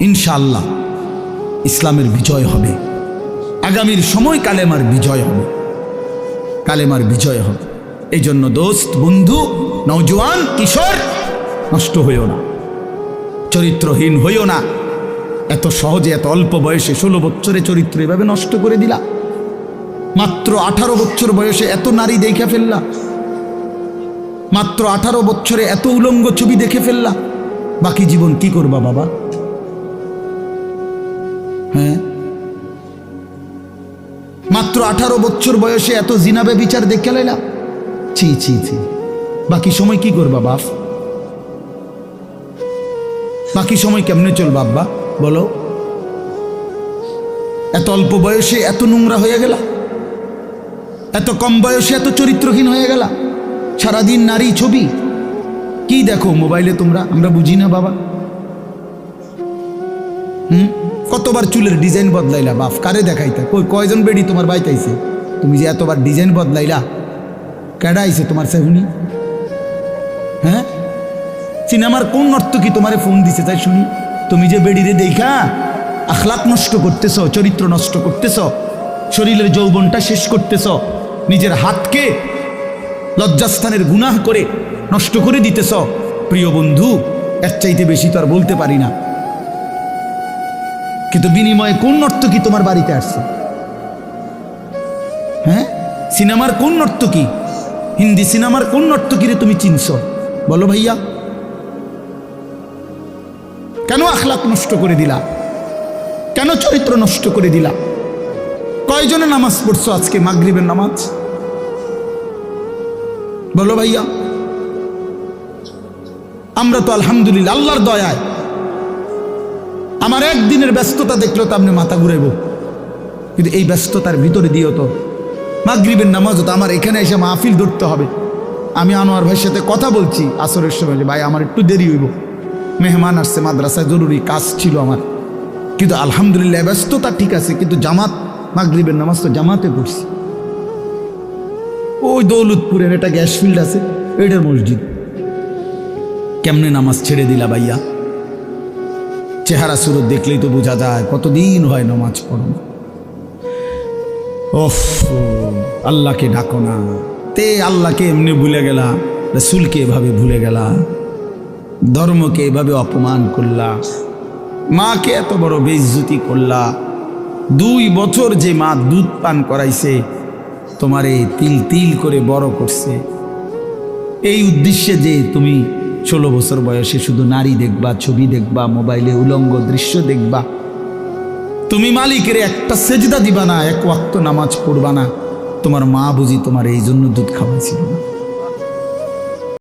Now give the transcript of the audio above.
ইনশাআল্লাহ ইসলামের বিজয় হবে। আগামীর সময় কালেমার বিজয় হবে। কালেমার বিজয় হবে। এই জন্য দোস্ত, বন্ধু নৌজওয়ান কিশোর, নষ্ট হইও না। চরিত্রহীন হইও না। এত সহজে, এত অল্প বয়সে ষোলো বছরে চরিত্র এভাবে নষ্ট করে দিলা। মাত্র আঠারো বছর বয়সে এত নারী দেখে ফেললা। মাত্র আঠারো বছরে এত উলঙ্গ ছবি দেখে ফেললা। বাকি জীবন কি করবা বাবা? হ্যাঁ? মাত্র আঠারো বছর বয়সে এত জিনাবে বিচার দেখে লাইলা? ছি ছি ছি। বাকি সময় কি করবা, বাপ? বাকি সময় কেমনে চল বাব্বা বলো। এত অল্প বয়সে এত নোংরা হয়ে গেলা? এত কম বয়সে এত চরিত্রহীন হয়ে গেলা? সারাদিন নারী ছবি? কি দেখো মোবাইলে তোমরা? আমরা বুঝি না, বাবা। হুম? কতবার চুলের ডিজাইন বদলাইলা, বাপ? কারে দেখাইতা? কই, কয়জন বেডি তোমার বাইতাইছে? তুমি যে এতবার ডিজাইন বদলাইলা, কেডা আইছে তোমার সেহুনি? হ্যাঁ? সিনেমার কোন নর্তকী তোমারে ফোন দিছে তাই শুনি? তুমি যে বেডিরে দেখা আখলাক নষ্ট করতেছ, চরিত্র নষ্ট করতেছ, শরীরের যৌবনটা শেষ করতেছ, নিজের হাতকে লজ্জাস্থানের গুনাহ করে নষ্ট করে দিতেছ, প্রিয় বন্ধু, এর চাইতে বেশি তো আর বলতে পারি না। কিন্তু বিনিময়ে কোন নর্তকী তোমার বাড়িতে আসছে? হ্যাঁ? সিনেমার কোন নর্তকী হিন্দি সিনেমার কোন নর্তকীরে তুমি চিনছ? বলো ভাইয়া। কেন আখলাক নষ্ট করে দিলা? কেন চরিত্র নষ্ট করে দিলা? কয়জনে নামাজ পড়ছো আজকে মাগরিবের নামাজ? বলো ভাইয়া। আমরা তো আলহামদুলিল্লাহ, আল্লাহর দয়ায় আমার একদিনের ব্যস্ততা দেখলেও তো আপনি মাথা ঘুরাইব। কিন্তু এই ব্যস্ততার ভিতরে দিও তো মাগরিবের নামাজও তো আমার এখানে এসে মাহফিল ধরতে হবে। আমি আনোয়ার ভাইয়ের সাথে কথা বলছি, আসরের সময় ভাই, আমার একটু দেরি হইব। মেহমান আসছে, মাদ্রাসায় জরুরি কাজ ছিল আমার। কিন্তু আলহামদুলিল্লাহ ব্যস্ততা ঠিক আছে, কিন্তু জামাত, মাগরিবের নামাজ তো জামাতে পড়ছি। ওই দৌলতপুরের একটা গ্যাস ফিল্ড আছে এটার মসজিদ। কেমনে নামাজ ছেড়ে দিলা ভাইয়া? চেহারা সুরত দেখলেই তো বোঝা যায়, কতদিন হয় নমাজ পড়ো। ওফ, আল্লাহকে ডাকো না তে আল্লাহকে এমনি ভুলে গেলা, রসুলকে এভাবে ভুলে গেলা, ধর্মকে এভাবে অপমান করলা, মাকে এত বড় বেইজ্জতি করলা, দুই বছর যে মা দুধ পান করাইছে, তোমারে তিল তিল করে বড় করছে এই উদ্দেশ্যে যে তুমি ষোলো বছর বয়সে শুধু নারী দেখবা, ছবি দেখবা, মোবাইলে উলঙ্গ দৃশ্য দেখবা। তুমি মালিকের একটা সেজদা দিবা না, এক ওয়াক্ত নামাজ পড়বা না। তোমার মা বুঝি তোমার এই জন্য দুধ খাওয়াইছিল না।